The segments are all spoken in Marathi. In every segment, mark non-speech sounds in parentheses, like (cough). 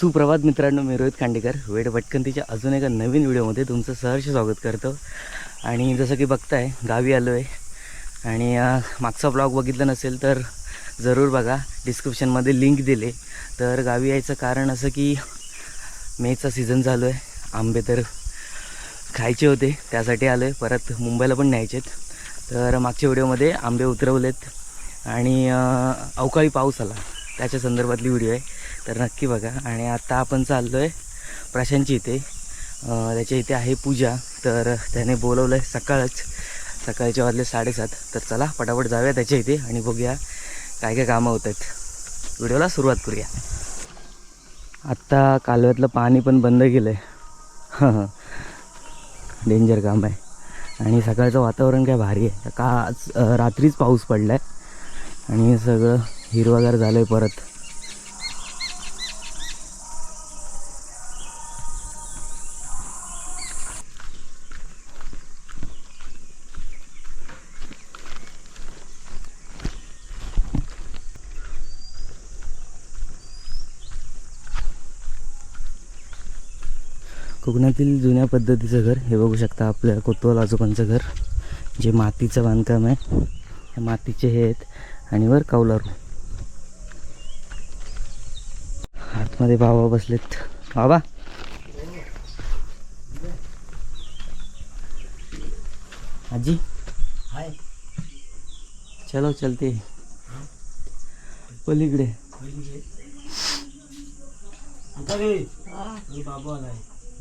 सुप्रभात मित्रांनो मी रोहित खांडेकर. वेड भटकंतीच्या अजून एका नवीन व्हिडिओमध्ये तुमचं सहर्ष स्वागत करतो. आणि जसं की बघताय गावी आलो आहे आणि मागचा ब्लॉग बघितला नसेल तर जरूर बघा. डिस्क्रिप्शनमध्ये लिंक दिले. तर गावी यायचं कारण असं की मेचा सीझन चालू आहे आंबे तर खायचे होते त्यासाठी आलो आहे परत मुंबईला पण न्यायचेत. तर मागच्या व्हिडिओमध्ये आंबे उतरवलेत. आणि अवकाळी पाऊस आला. त्याच्या संदर्भातली व्हिडिओ आहे. तर नक्की बघा. आणि आत्ता आपण चाललो आहे प्रशांतची इथे त्याच्या इथे आहे पूजा. तर त्याने बोलवलं आहे सकाळच. सकाळचे वाजले साडेसात. तर चला पटापट जाऊया त्याच्या इथे आणि बघूया काय काय कामं होत आहेत. व्हिडिओला सुरुवात करूया. आत्ता कालव्यातलं पाणी पण बंद केलं आहे डेंजर काम आहे. आणि सकाळचं वातावरण काय भारी आहे. का आज रात्रीच पाऊस पडला आहे आणि सगळं हिरवागार झालं आहे परत. कोकणातील जुन्या पद्धतीचं घर हे बघू शकता आपल्या कोतवाल आजोबांचं घर जे मातीचं बांधकाम आहे. मातीचे हे आहेत आणि वर कौलारू आतमध्ये बाबा बसलेत. बाबा आजी. हाय. चलो चलते. पलीकडे.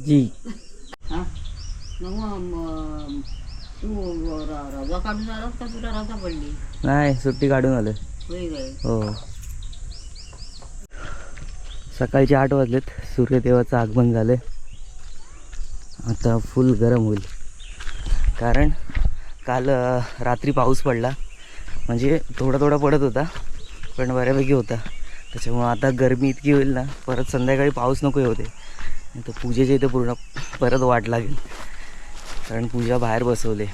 जी. हा? तू रवा काढून आलास का तुला रजा पडली? नाही सुट्टी काढून आलं हो. सकाळचे आठ वाजलेत. सूर्यदेवाचं आगमन झालं आता फुल गरम होईल. कारण काल रात्री पाऊस पडला. म्हणजे थोडा थोडा पडत होता पण बऱ्यापैकी होता. त्याच्यामुळं आता गरमी इतकी होईल ना परत संध्याकाळी पाऊस नको होते. तर पूजेच्या इथे पूर्ण परत वाट लागेल. कारण पूजा बाहेर बसवले.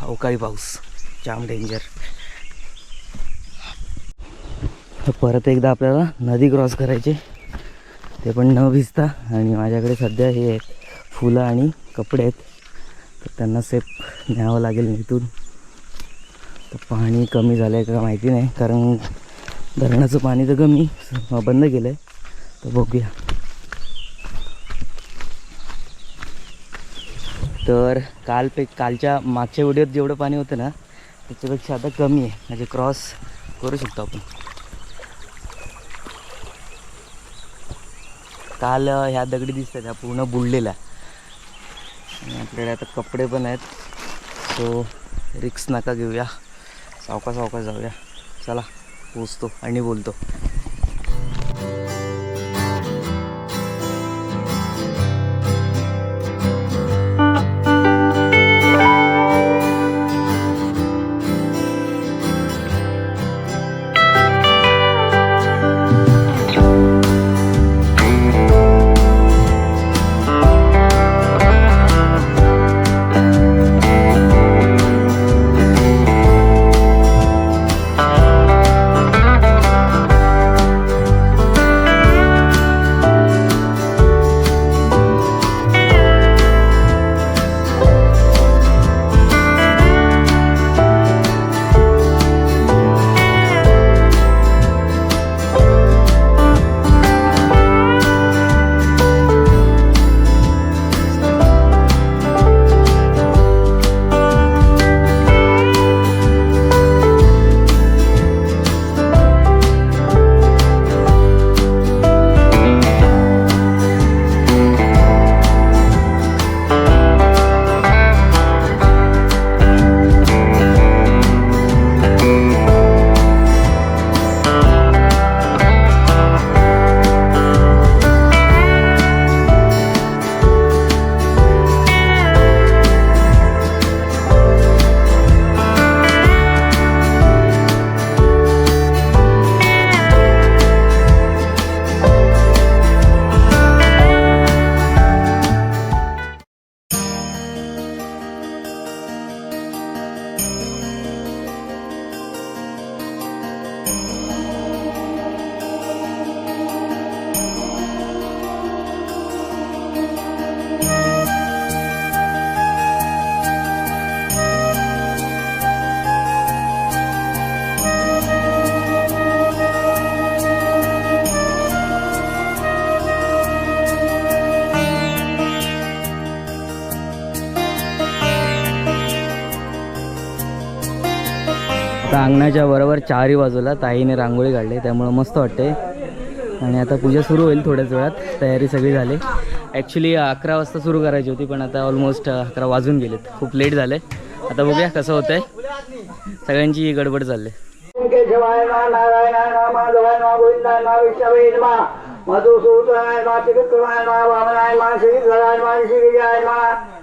अवकाळी पाऊस. जाम डेंजर तर परत एकदा आपल्याला नदी क्रॉस करायची. ते पण न भिजता आणि माझ्याकडे सध्या हे आहेत. फुलं आणि कपडे आहेत. तर त्यांना सेफ न्यावं लागेल इथून. तर पाणी कमी झालं आहे का माहिती नाही. कारण धरणाचं पाणी तर कमी बंद केलं आहे तर बघूया. तर काल पे कालच्या मागच्या व्हिडिओत जेवढं पाणी होतं ना त्याच्यापेक्षा आता कमी आहे. म्हणजे क्रॉस करू शकतो आपण. काल ह्या दगडी दिसतात ह्या पूर्ण बुडलेल्या. आणि आपल्याकडे आता कपडे पण आहेत. सो रिक्स नका घेऊया. सावका सावका जाऊया. चला पोचतो आणि बोलतो. अंगणाच्या बरोबर चारही बाजूला ताईने रांगोळी काढली त्यामुळं मस्त वाटते आणि आता पूजा सुरू होईल थोड्याच वेळात तयारी सगळी झाली. ॲक्च्युली अकरा वाजता सुरू करायची होती पण आता ऑलमोस्ट अकरा वाजून गेलेत. खूप लेट झाले आता बघूया कसं होतंय. सगळ्यांची गडबड चालली. केशवाय मा मा मा मा वामनाय मा श्री मा मा मा.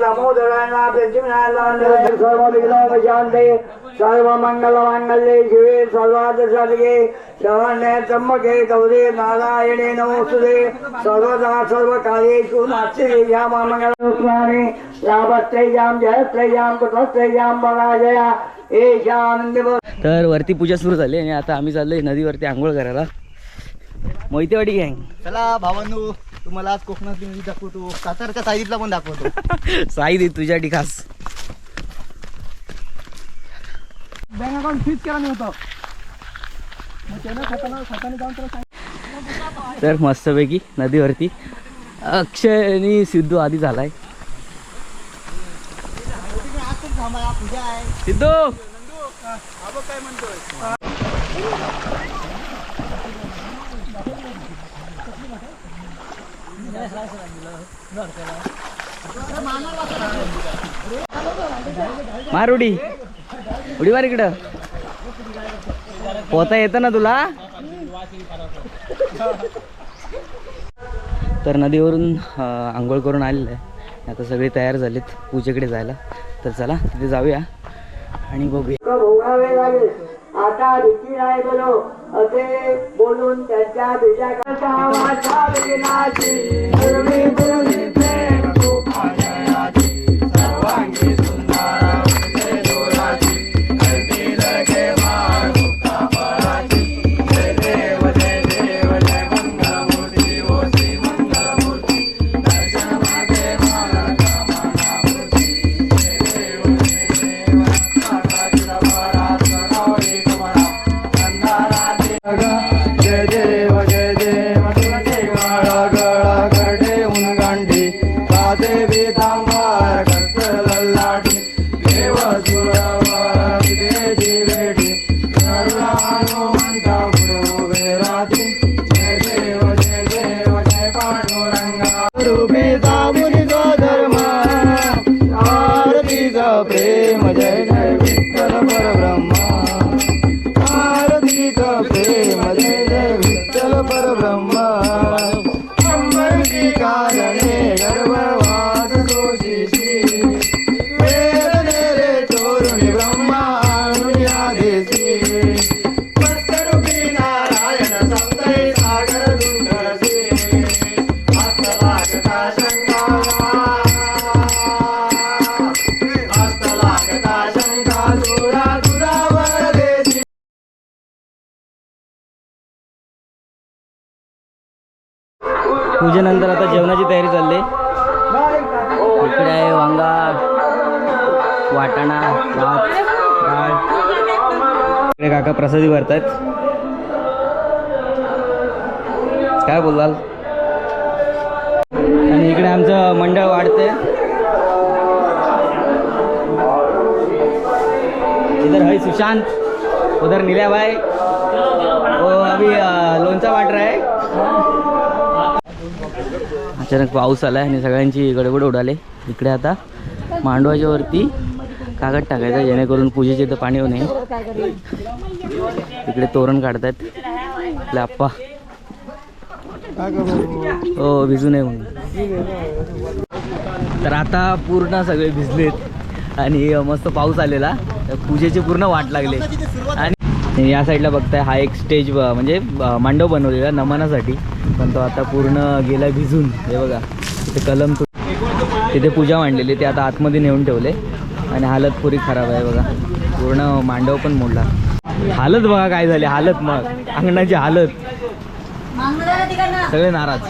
दामोदराय मा प्रद्युम्नाय मा निरंजन सर्व विघ्न शांते सर्व मंगल मांगल्ये शिवे सर्वार्थ साधके शरण्ये त्र्यंबके गौरी नारायणे नमोस्तुते सर्वदा सर्व नास्ति या मा मंगलरूपाणि कुटस्त्रय्यां पराजया एशानंद तर वरती पूजा सुरू झाली आणि आता आम्ही चाललोय नदीवरती आंघोळ करायला. मोहितेवाडी गँग. चला भावांनो. तुम्हाला आज कोकणात नदी दाखवतो. सातारच्या साईडला पण दाखवतो. (laughs) साई दे तुझ्यासाठी खास बँक अकाउंट फीज केला नव्हतं तर मस्तपैकी नदीवरती अक्षय आणि सिद्धू आधी झालाय. सिद्धू! काय म्हणतोय. मार उडी उडी मार इकडं. पोहता येतं ना तुला? तर नदीवरून आंघोळ करून आलेलं आहे. आता सगळे तयार झालेत पूजेकडे जायला. तर चला तिथे जाऊया आणि बघूया. भोगावे लागेल. आता भीती नाही बोलो असे बोलून त्यांच्या know तयारी इकडे आहे वांगा वाटाणा भात डाळ. इकडे काका प्रसादी भरतायत. काय बोलाल आणि इकडे आमचं मंडळ वाढते इधर है सुशांत उधर नील्या अचानक पाऊस आला आणि सगळ्यांची गडबड उडाले. इकडे आता मांडवाच्या वरती कागद टाकायचा जेणेकरून पूजेचे इथं पाणी होऊ नये. इकडे तोरण काढतायत. आपले आप्पा. हो भिजू नये म्हणून. तर आता पूर्ण सगळे भिजलेत आणि मस्त पाऊस आलेला. पूजेची पूर्ण वाट लागली. आणि या साईडला बघताय हा एक स्टेज म्हणजे मांडव बनवलेला नमनासाठी. पण तो आता पूर्ण गेला भिजून. हे बघा तिथे कलम तिथे पूजा मांडलेली ते आता आतमध्ये नेऊन ठेवले. आणि हालत पुरी खराब आहे बघा. पूर्ण मांडव पण मोडला. हालत बघा काय झाली. हालत मग. अंगणाची हालत. सगळे नाराज.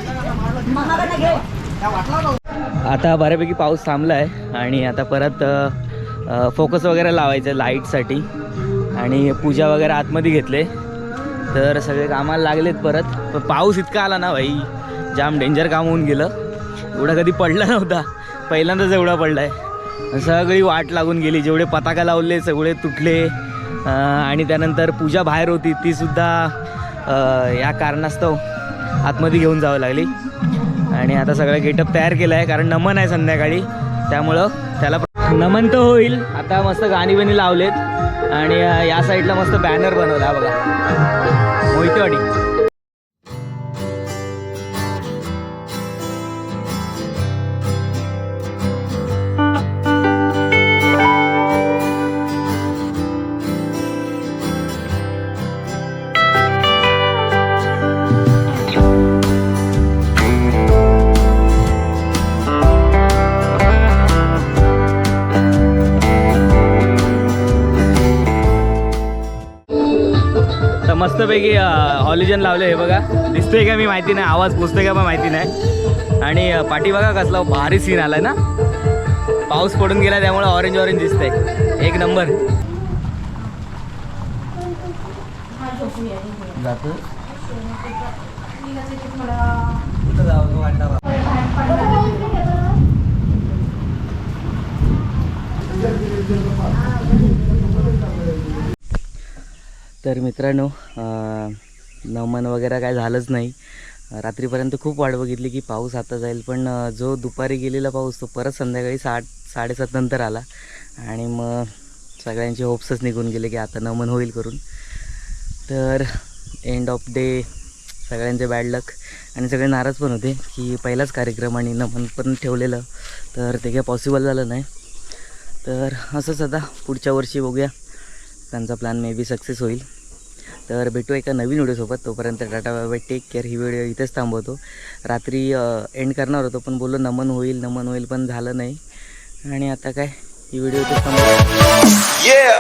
आता बऱ्यापैकी पाऊस थांबला आहे आणि आता परत फोकस वगैरे लावायचं लाईटसाठी आणि पूजा वगैरे आतमध्ये घेतले. तर सगळे कामाला लागलेत परत. पण पाऊस इतका आला ना भाई जाम डेंजर काम होऊन गेलं. एवढा कधी पडला नव्हता. पहिल्यांदाच एवढा पडला आहे सगळी वाट लागून गेली. जेवढे पताका लावले सगळे तुटले. आणि त्यानंतर पूजा बाहेर होती. ती सुद्धा या कारणास्तव आतमध्ये घेऊन जावं लागली. आणि आता सगळं गेटअप तयार केलं आहे कारण नमन आहे संध्याकाळी. त्यामुळं त्याला नमन तर होईल. आता मस्त गाणी बिणी लावलेत. आणि या साईडला मस्त बॅनर बनवला हा बघा. मोहितेवाडी. मस्तपैकी हॉलिजन लावले हे बघा. दिसतोय का मी माहिती नाही आवाज पोचतोय का पण माहिती नाही. आणि पाठी बघा कसला भारी सीन आलाय ना. पाऊस पडून गेला त्यामुळे ऑरेंज ऑरेंज दिसतंय. एक नंबर. जातो तर मित्रांनो अं, नमन वगैरे काय झालंच नाही. रात्रीपर्यंत खूप वाट बघितली की पाऊस आता जाईल पण जो दुपारी गेलेला पाऊस तो परत संध्याकाळी साठ साडेसात नंतर आला. आणि मग सगळ्यांचे होप्सच निघून गेले की आता नमन होईल करून. तर एंड ऑफ डे सगळ्यांचे बॅड लक आणि सगळे नाराज पण होते की पहिलाच कार्यक्रम आणि नमन पण ठेवलेलं तर ते काही पॉसिबल झालं नाही. तर असंच आता पुढच्या वर्षी बघूया. त्यांचा प्लॅन मे बी सक्सेस होईल. तर भेटू एका नवीन व्हिडिओसोबत. तोपर्यंत tata bye bye take care ही व्हिडिओ इथेच थांबवतो. रात्री एंड करणार होतो पण बोललो नमन होईल नमन होईल पण झालं नाही. आणि आता काय? ही व्हिडिओ इथेच थांबवतो. Yeah.